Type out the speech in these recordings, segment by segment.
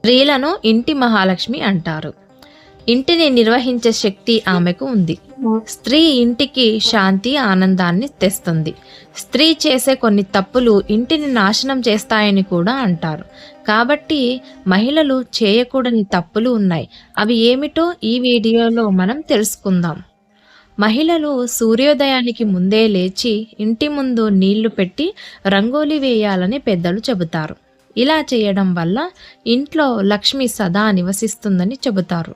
స్త్రీలను ఇంటి మహాలక్ష్మి అంటారు. ఇంటిని నిర్వహించే శక్తి ఆమెకు ఉంది. స్త్రీ ఇంటికి శాంతి ఆనందాన్ని తెస్తుంది. స్త్రీ చేసే కొన్ని తప్పులు ఇంటిని నాశనం చేస్తాయని కూడా అంటారు. కాబట్టి మహిళలు చేయకూడని తప్పులు ఉన్నాయి. అవి ఏమిటో ఈ వీడియోలో మనం తెలుసుకుందాం. మహిళలు సూర్యోదయానికి ముందే లేచి ఇంటి ముందు నీళ్ళు పెట్టి రంగోలి వేయాలని పెద్దలు చెబుతారు. ఇలా చేయడం వల్ల ఇంట్లో లక్ష్మి సదా నివసిస్తుందని చెబుతారు.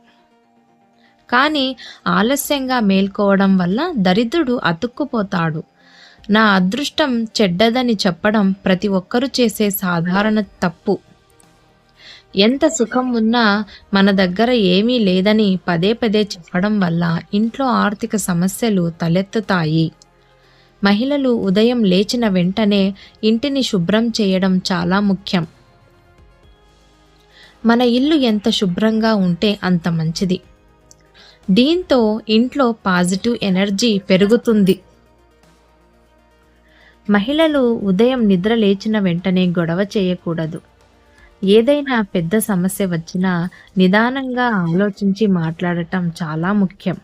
కానీ ఆలస్యంగా మేల్కోవడం వల్ల దరిద్రుడు అతుక్కుపోతాడు. నా అదృష్టం చెడ్డదని చెప్పడం ప్రతి ఒక్కరూ చేసే సాధారణ తప్పు. ఎంత సుఖం ఉన్నా మన దగ్గర ఏమీ లేదని పదే పదే చెప్పడం వల్ల ఇంట్లో ఆర్థిక సమస్యలు తలెత్తుతాయి. మహిళలు ఉదయం లేచిన వెంటనే ఇంటిని శుభ్రం చేయడం చాలా ముఖ్యం. మన ఇల్లు ఎంత శుభ్రంగా ఉంటే అంత మంచిది. దీంతో ఇంట్లో పాజిటివ్ ఎనర్జీ పెరుగుతుంది. మహిళలు ఉదయం నిద్ర లేచిన వెంటనే గొడవ చేయకూడదు. ఏదైనా పెద్ద సమస్య వచ్చినా నిదానంగా ఆలోచించి మాట్లాడటం చాలా ముఖ్యం.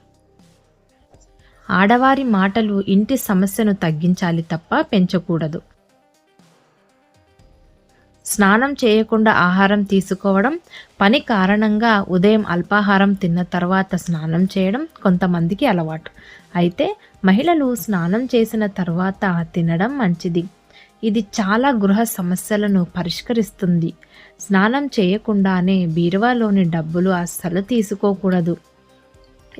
ఆడవారి మాటలు ఇంటి సమస్యను తగ్గించాలి తప్ప పెంచకూడదు. స్నానం చేయకుండా ఆహారం తీసుకోవడం పని కారణంగా ఉదయం అల్పాహారం తిన్న తర్వాత స్నానం చేయడం కొంతమందికి అలవాటు. అయితే మహిళలు స్నానం చేసిన తర్వాత తినడం మంచిది. ఇది చాలా గృహ సమస్యలను పరిష్కరిస్తుంది. స్నానం చేయకుండానే బీరువాలోని డబ్బులు అస్సలు తీసుకోకూడదు.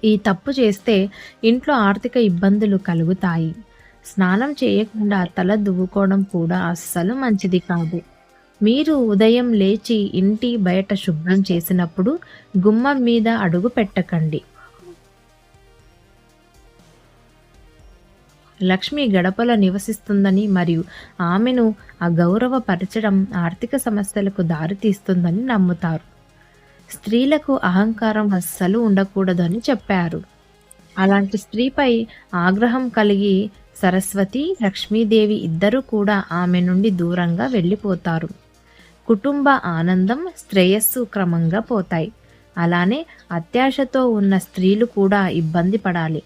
ఈ తప్పు చేస్తే ఇంట్లో ఆర్థిక ఇబ్బందులు కలుగుతాయి. స్నానం చేయకుండా తల దువ్వుకోవడం కూడా అస్సలు మంచిది కాదు. మీరు ఉదయం లేచి ఇంటి బయట శుభ్రం చేసినప్పుడు గుమ్మం మీద అడుగు పెట్టకండి. లక్ష్మి గడపలో నివసిస్తుందని మరియు ఆమెను అగౌరవపరచడం ఆర్థిక సమస్యలకు దారితీస్తుందని నమ్ముతారు. స్త్రీలకు అహంకారం అస్సలు ఉండకూడదని చెప్పారు. అలాంటి స్త్రీపై ఆగ్రహం కలిగి సరస్వతి లక్ష్మీదేవి ఇద్దరూ కూడా ఆమె నుండి దూరంగా వెళ్ళిపోతారు. కుటుంబ ఆనందం శ్రేయస్సు క్రమంగా పోతాయి. అలానే అత్యాశతో ఉన్న స్త్రీలు కూడా ఇబ్బంది పడాలి.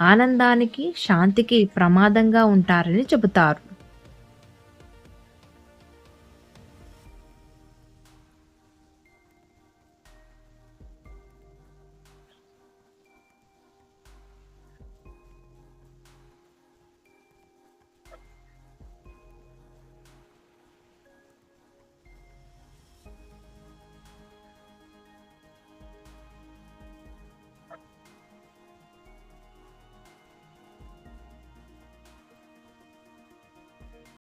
ఆనందానికి శాంతికి ప్రమాదంగా ఉంటారని చెబుతారు.